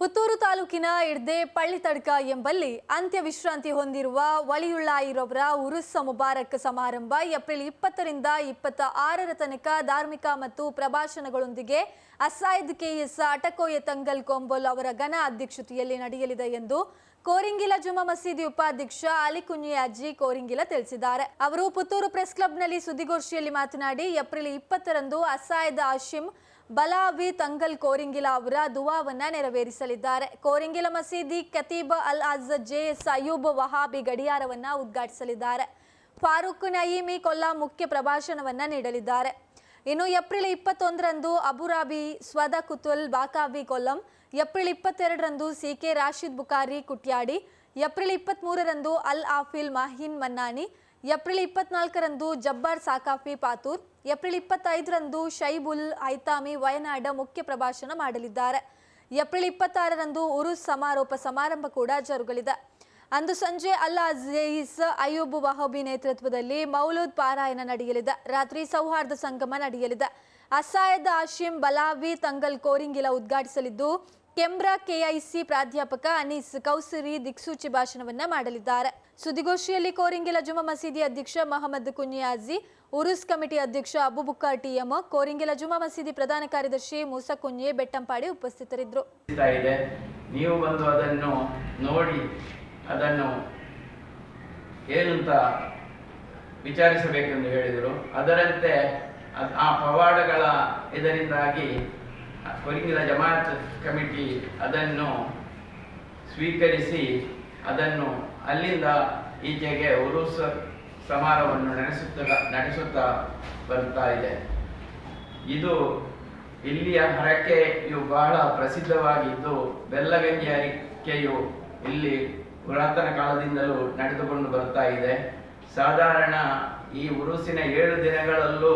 ಪುತ್ತೂರು ತಾಲೂಕಿನ ಇಡ್ದೆ ಪಳ್ಳಿತಡ್ಕ ಎಂಬಲ್ಲಿ ಅಂತ್ಯ ವಿಶ್ರಾಂತಿ ಹೊಂದಿರುವ ವಳಿಯುಳ್ಳಾಯಿರವರ ಉರುಸ್ಸ ಮುಬಾರಕ್ ಸಮಾರಂಭ ಏಪ್ರಿಲ್ ಇಪ್ಪತ್ತರಿಂದ ಇಪ್ಪತ್ತ ಆರರ ತನಕ ಧಾರ್ಮಿಕ ಮತ್ತು ಪ್ರಭಾಷಣಗಳೊಂದಿಗೆ ಅಸಾಯದ್ ಕೆಎಸ್ ಅಟಕೋಯ ತಂಗಲ್ ಕೊಂಬೋಲ್ ಅವರ ಘನ ಅಧ್ಯಕ್ಷತೆಯಲ್ಲಿ ನಡೆಯಲಿದೆ ಎಂದು ಕೋರಿಂಗಿಲ ಜುಮಾ ಮಸೀದಿ ಉಪಾಧ್ಯಕ್ಷ ಅಲಿ ಕುഞ്ഞിಯಾಜಿ ಕೋರಿಂಗಿಲ ತಿಳಿಸಿದ್ದಾರೆ. ಅವರು ಪುತ್ತೂರು ಪ್ರೆಸ್ ಕ್ಲಬ್ನಲ್ಲಿ ಸುದ್ದಿಗೋಷ್ಠಿಯಲ್ಲಿ ಮಾತನಾಡಿ, ಏಪ್ರಿಲ್ ಇಪ್ಪತ್ತರಂದು ಅಸಾಯದ್ ಆಶಿಮ್ ಬಲಾವಿ ತಂಗಲ್ ಕೋರಿಂಗಿಲ ಅವರ ದುವಾವನ್ನ ನೆರವೇರಿಸಲಿದ್ದಾರೆ. ಕೋರಿಂಗಿಲ ಮಸೀದಿ ಕತೀಬ್ ಅಲ್ ಅಜ್ ಜೆ ಸಯೂಬ್ ವಹಾಬಿ ಗಡಿಯಾರವನ್ನ ಉದ್ಘಾಟಿಸಲಿದ್ದಾರೆ. ಫಾರೂಕ್ ನಯೀಮಿ ಕೊಲ್ಲಾ ಮುಖ್ಯ ಪ್ರಭಾಷಣವನ್ನ ನೀಡಲಿದ್ದಾರೆ. ಇನ್ನು ಏಪ್ರಿಲ್ ಇಪ್ಪತ್ತೊಂದರಂದು ಅಬುರಾಬಿ ಸ್ವದ ಕುತುಲ್ ಬಾಕಾವಿ ಕೊಲ್ಲಂ, ಏಪ್ರಿಲ್ ಇಪ್ಪತ್ತೆರಡರಂದು C K Rashid Bukhari Kuttiadi, April ಇಪ್ಪತ್ತ್ಮೂರರಂದು ಅಲ್ ಆಫಿಲ್ ಮಹಿನ್ ಮನ್ನಾನಿ ಏಪ್ರಿಲ್ ಇಪ್ಪತ್ನಾಲ್ಕರಂದು ಜಬ್ಬಾರ್ ಸಾಕಾಫಿ ಪಾತೂರ್, ಏಪ್ರಿಲ್ ಇಪ್ಪತ್ತೈದರಂದು ಶೈಬುಲ್ ಐತಾಮಿ ವಯನಾಡ ಮುಖ್ಯ ಪ್ರಭಾಷಣ ಮಾಡಲಿದ್ದಾರೆ. ಏಪ್ರಿಲ್ ಇಪ್ಪತ್ತಾರರಂದು ಉರುಸ್ ಸಮಾರೋಪ ಸಮಾರಂಭ ಕೂಡ ಜರುಗಲಿದೆ. ಅಂದು ಸಂಜೆ ಅಲ್ ಅಜೀಸ್ ಅಯ್ಯೂಬ್ ವಹಬಿ ನೇತೃತ್ವದಲ್ಲಿ ಮೌಲೂದ್ ಪಾರಾಯಣ ನಡೆಯಲಿದೆ. ರಾತ್ರಿ ಸೌಹಾರ್ದ ಸಂಗಮ ನಡೆಯಲಿದೆ. ಅಸಾಯದ್ ಆಶಿಂ ಬಲಾವಿ ತಂಗಲ್ ಕೋರಿಂಗಿಲ ಉದ್ಘಾಟಿಸಲಿದ್ದು ಕೆಂಬ್ರಾ ಕೆಐಸಿ ಪ್ರಾಧ್ಯಾಪಕ ಅನೀಸ್ ಕೌಸರಿ ದಿಕ್ಸೂಚಿ ಭಾಷಣವನ್ನ ಮಾಡಲಿದ್ದಾರೆ. ಸುದ್ದಿಗೋಷ್ಠಿಯಲ್ಲಿ ಕೋರಿಂಗಿಲ ಜುಮಾ ಮಸೀದಿ ಅಧ್ಯಕ್ಷ ಮೊಹಮ್ಮದ್ ಕುನ್ಯಾಜಿ, ಉರುಸ್ ಕಮಿಟಿ ಅಧ್ಯಕ್ಷ ಅಬುಬುಕಾ ಟಿಎಂ, ಕೋರಿಂಗಿಲ ಜುಮಾ ಮಸೀದಿ ಪ್ರಧಾನ ಕಾರ್ಯದರ್ಶಿ ಮೂಸಾ ಕುನ್ಯೆ ಬೆಟ್ಟಂಪಾಡಿ ಉಪಸ್ಥಿತರಿದ್ದರು. ನೀವು ಬಂದು ಅದನ್ನು ನೋಡಿ, ಅದನ್ನು ಏನಂತ ವಿಚಾರಿಸಬೇಕೆಂದು ಹೇಳಿದರು. ಅದರಂತೆ ಆ ಪವಾಡಗಳ ಇದರಿಂದಾಗಿ ಕೊರಿಂಗಿಲ ಜಮಾತ್ ಕಮಿಟಿ ಅದನ್ನು ಸ್ವೀಕರಿಸಿ ಅದನ್ನು ಅಲ್ಲಿಂದ ಈಚೆಗೆ ಉರುಸ್ ಸಮಾರವನ್ನು ನಡೆಸುತ್ತ ನಡೆಸುತ್ತಾ ಬರ್ತಾ ಇದೆ. ಇದು ಇಲ್ಲಿಯ ಹರಕೆಯು ಬಹಳ ಪ್ರಸಿದ್ಧವಾಗಿದ್ದು ಬೆಲ್ಲಗಂಜಿ ಹರಕೆಯು ಇಲ್ಲಿ ಪುರಾತನ ಕಾಲದಿಂದಲೂ ನಡೆದುಕೊಂಡು ಬರ್ತಾ ಇದೆ. ಸಾಧಾರಣ ಈ ಉರುಸಿನ ಏಳು ದಿನಗಳಲ್ಲೂ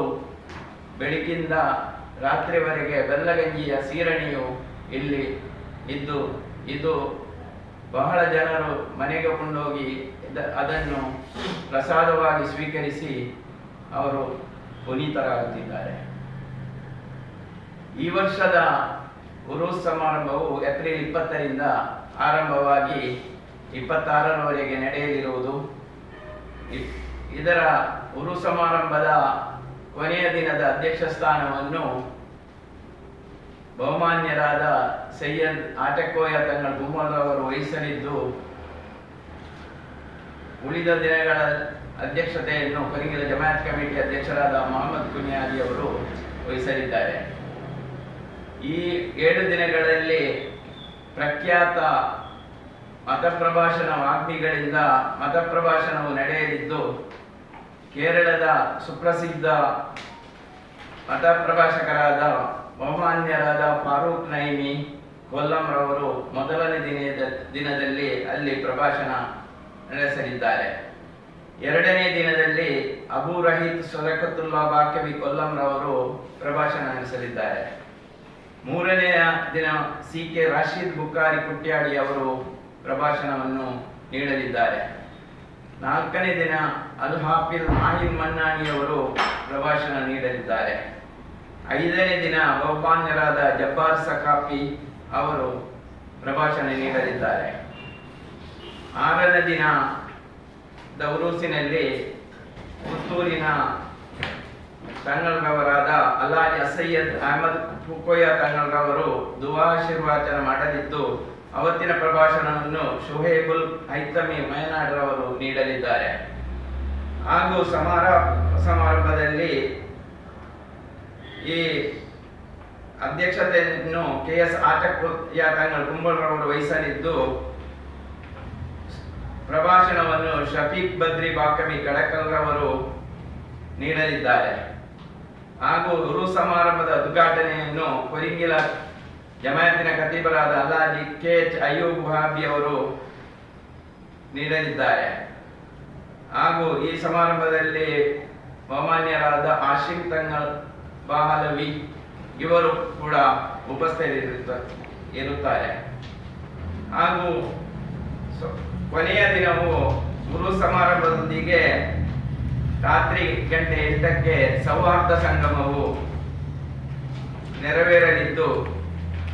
ಬೆಳಗಿಂದ ರಾತ್ರಿವರೆಗೆ ಬೆಲ್ಲಗಂಜಿಯ ಸೀರಣಿಯು ಇಲ್ಲಿ ಇದ್ದು, ಇದು ಬಹಳ ಜನರು ಮನೆಗೆ ಕೊಂಡೋಗಿ ಅದನ್ನು ಪ್ರಸಾದವಾಗಿ ಸ್ವೀಕರಿಸಿ ಅವರು ಪುನೀತರಾಗುತ್ತಿದ್ದಾರೆ. ಈ ವರ್ಷದ ಉರುಸ್ ಸಮಾರಂಭವು ಏಪ್ರಿಲ್ ಇಪ್ಪತ್ತರಿಂದ ಆರಂಭವಾಗಿ ಇಪ್ಪತ್ತಾರರವರೆಗೆ ನಡೆಯಲಿರುವುದು. ಇದರ ಉರು ಸಮಾರಂಭದ ಕೊನೆಯ ದಿನದ ಅಧ್ಯಕ್ಷ ಸ್ಥಾನವನ್ನು ಬಹುಮಾನ್ಯರಾದ ಸೈಯದ್ ಆಟಕೋಯ ತಂಗಳ ಗುಮ್ಮಲ್ ಅವರು ವಹಿಸಲಿದ್ದು, ಉಳಿದ ದಿನಗಳ ಅಧ್ಯಕ್ಷತೆಯನ್ನು ಕೊರಿಂಗಿಲ ಜಮಾಯತ್ ಕಮಿಟಿ ಅಧ್ಯಕ್ಷರಾದ ಮೊಹಮ್ಮದ್ ಕುನಿಯಾದಿ ಅವರು ವಹಿಸಲಿದ್ದಾರೆ. ಈ ಏಳು ದಿನಗಳಲ್ಲಿ ಪ್ರಖ್ಯಾತ ಮತಪ್ರಭಾಷಣ ವಾಗ್ಮಿಗಳಿಂದ ಮತಪ್ರಭಾಷಣವು ನಡೆಯಲಿದ್ದು ಕೇರಳದ ಸುಪ್ರಸಿದ್ಧ ಮತಪ್ರಭಾಷಕರಾದ ಬಹುಮಾನ್ಯರಾದ ಫಾರೂಕ್ ನೈಮಿ ಕೊಲ್ಲಂರವರು ಮೊದಲನೇ ದಿನದ ದಿನದಲ್ಲಿ ಅಲ್ಲಿ ಪ್ರಭಾಷಣ ನಡೆಸಲಿದ್ದಾರೆ. ಎರಡನೇ ದಿನದಲ್ಲಿ ಅಬು ರಹೀತ್ ಸೊರಕತುಲ್ಲಾ ಬಾಕವಿ ಕೊಲ್ಲಂರವರು ಪ್ರಭಾಷಣ ನಡೆಸಲಿದ್ದಾರೆ. ಮೂರನೆಯ ದಿನ ಸಿ ಕೆ ರಾಶೀದ್ ಬುಕ್ಕಾರಿ ಕುಟ್ಯಾಡಿ ಅವರು ಪ್ರಭಾಷಣವನ್ನು ನೀಡಲಿದ್ದಾರೆ. ನಾಲ್ಕನೇ ದಿನ ಅಲ್ ಹಾಫಿಲ್ ಮಾಹಿನ್ ಮನ್ನಾಣಿಯವರು ಪ್ರಭಾಷಣ ನೀಡಲಿದ್ದಾರೆ. ಐದನೇ ದಿನ ಬಹುಮಾನ್ಯರಾದ ಜಬ್ಬಾರ್ ಸಖಾಫಿ ಅವರು ಪ್ರಭಾಷಣ ನೀಡಲಿದ್ದಾರೆ. ಆರನೇ ದಿನ ದೌರೂಸಿನಲ್ಲಿ ಪುತ್ತೂರಿನ ತಂಗಲ್ರವರಾದ ಅಲ್ಲಾಜ್ ಅಸಯ್ಯದ್ ಅಹಮದ್ ಫುಕೋಯ ತಂಗಲ್ರವರು ದುವಾಶೀರ್ವಾಚನ ಮಾಡಲಿದ್ದು ಅವತ್ತಿನ ಪ್ರಭಾಷಣವನ್ನು ಶುಹೇಬುಲ್ ಹೈತಮಿ ಮಯನಾಡ್ರವರು ನೀಡಲಿದ್ದಾರೆ. ಹಾಗೂ ಸಮಾರ, ಸಮಾರಂಭದಲ್ಲಿ ಈ ಅಧ್ಯಕ್ಷತೆಯನ್ನು ಕೆ ಎಸ್ ಆಟಕ್ಯ ತಂಗಳ ಕುಂಬಳರವರು ವಹಿಸಲಿದ್ದು, ಪ್ರಭಾಷಣವನ್ನು ಶಫೀಕ್ ಬದ್ರಿ ಬಾಕವಿ ಕಡಕಲ್ರವರು ನೀಡಲಿದ್ದಾರೆ. ಹಾಗೂ ಗುರು ಸಮಾರಂಭದ ಉದ್ಘಾಟನೆಯನ್ನು ಕೊರಿಂಗಿಲ ಜಮಾಯತಿನ ಖತೀಬರಾದ ಅಲ್ಲಾಜಿ ಕೆ ಎಚ್ ಅಯ್ಯೂಬ್ ವಹಾಬಿ ಅವರು ನೀಡಲಿದ್ದಾರೆ. ಹಾಗೂ ಈ ಸಮಾರಂಭದಲ್ಲಿ ಬಹುಮಾನ್ಯರಾದ ಆಶಿಕ್ ತಂಗಲ್ ಬಾಹಲವಿ ಇವರು ಕೂಡ ಉಪಸ್ಥಿತರಿರುತ್ತ ಇರುತ್ತಾರೆ. ಹಾಗೂ ಕೊನೆಯ ದಿನವು ಗುರು ಸಮಾರಂಭದೊಂದಿಗೆ ರಾತ್ರಿ ಗಂಟೆ ಎಂಟಕ್ಕೆ ಸೌಹಾರ್ದ ಸಂಗಮವು ನೆರವೇರಲಿದ್ದು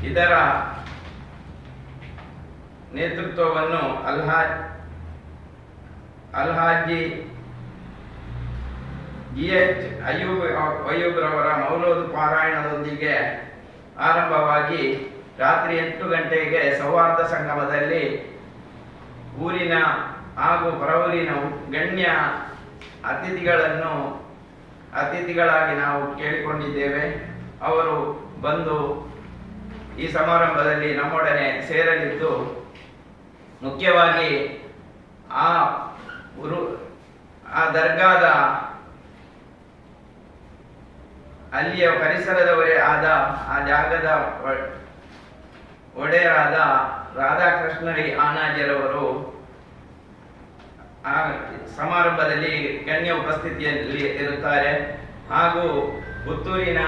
ಇದರ ನೇತೃತ್ವವನ್ನು ಅಲ್ಹಾ, ಅಲ್ಹಾಜಿ ಜಿ ಎಚ್ ಅಯ್ಯೂಬ್ ಅಯ್ಯೂಬ್ರವರ ಮೌಲೋದ್ ಪಾರಾಯಣದೊಂದಿಗೆ ಆರಂಭವಾಗಿ ರಾತ್ರಿ ಎಂಟು ಗಂಟೆಗೆ ಸೌಹಾರ್ದ ಸಂಗಮದಲ್ಲಿ ಊರಿನ ಹಾಗೂ ಹೊರಊರಿನ ಗಣ್ಯ ಅತಿಥಿಗಳನ್ನು, ಅತಿಥಿಗಳಾಗಿ ನಾವು ಕೇಳಿಕೊಂಡಿದ್ದೇವೆ. ಅವರು ಬಂದು ಈ ಸಮಾರಂಭದಲ್ಲಿ ನಮ್ಮೊಡನೆ ಸೇರಲಿದ್ದು ಮುಖ್ಯವಾಗಿ ಆ ಉರು ಆ ದರ್ಗಾದ ಅಲ್ಲಿಯ ಪರಿಸರದವರೇ ಆದ ಆ ಜಾಗದ ಒಡೆಯರಾದ ರಾಧಾಕೃಷ್ಣರಿ ಆನಾಜರವರು ಆ ಸಮಾರಂಭದಲ್ಲಿ ಗಣ್ಯ ಉಪಸ್ಥಿತಿಯಲ್ಲಿ ಇರುತ್ತಾರೆ. ಹಾಗೂ ಪುತ್ತೂರಿನ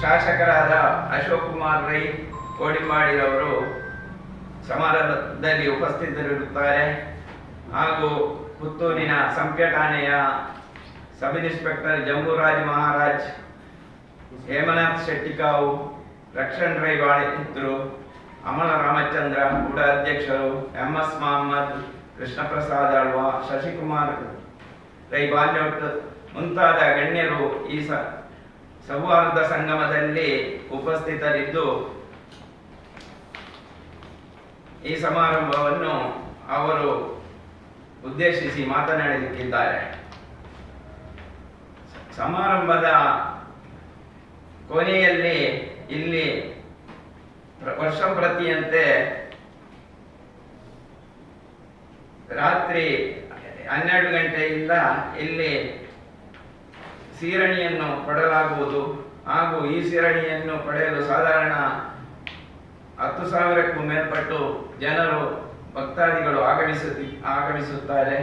ಶಾಸಕರಾದ ಅಶೋಕ್ ಕುಮಾರ್ ರೈ ಕೋಡಿಮಾಡಿರವರು ಸಮಾರಂಭದಲ್ಲಿ ಉಪಸ್ಥಿತರಿರುತ್ತಾರೆ. ಹಾಗೂ ಪುತ್ತೂರಿನ ಸಂಪ್ಯ ಠಾಣೆಯ ಸಬ್ ಇನ್ಸ್ಪೆಕ್ಟರ್ ಜಂಬೂರಾಜ್ ಮಹಾರಾಜ್, ಹೇಮನಾಥ್ ಶೆಟ್ಟಿಕಾವು ರಕ್ಷಣ್ ರೈ ಬಾಳಿದ್ರು ಅಮಲ ರಾಮಚಂದ್ರ ಕೂಡ ಅಧ್ಯಕ್ಷರು ಎಂ ಎಸ್ ಮಹಮ್ಮದ್ ಕೃಷ್ಣ ಪ್ರಸಾದ್ ಆಳ್ವ ಶಶಿಕುಮಾರ್ ರೈ ಬಾಲ್ಯೋಟ್ ಮುಂತಾದ ಗಣ್ಯರು ಈ ಸೌಹಾರ್ದ ಸಂಗಮದಲ್ಲಿ ಉಪಸ್ಥಿತರಿದ್ದು ಈ ಸಮಾರಂಭವನ್ನು ಅವರು ಉದ್ದೇಶಿಸಿ ಮಾತನಾಡಲಿಕ್ಕಿದ್ದಾರೆ ಸಮಾರಂಭದ ಕೊನೆಯಲ್ಲಿ ಇಲ್ಲಿ ವರ್ಷ ಪ್ರತಿಯಂತೆ ರಾತ್ರಿ ಹನ್ನೆರಡು ಗಂಟೆಯಿಂದ ಇಲ್ಲಿ ಸೀರಣಿಯನ್ನು ಪಡೆಯಲಾಗುವುದು ಹಾಗೂ ಈ ಸೀರಣಿಯನ್ನು ಪಡೆಯಲು ಸಾಧಾರಣ ಹತ್ತು ಸಾವಿರಕ್ಕೂ ಮೇಲ್ಪಟ್ಟು ಜನರು ಭಕ್ತಾದಿಗಳು ಆಗಮಿಸುತ್ತಿ ಆಗಮಿಸುತ್ತಾರೆ.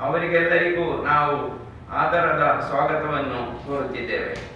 ಅವರಿಗೆಲ್ಲರಿಗೂ ನಾವು ಆದರದ ಸ್ವಾಗತವನ್ನು ಕೋರುತ್ತಿದ್ದೇವೆ.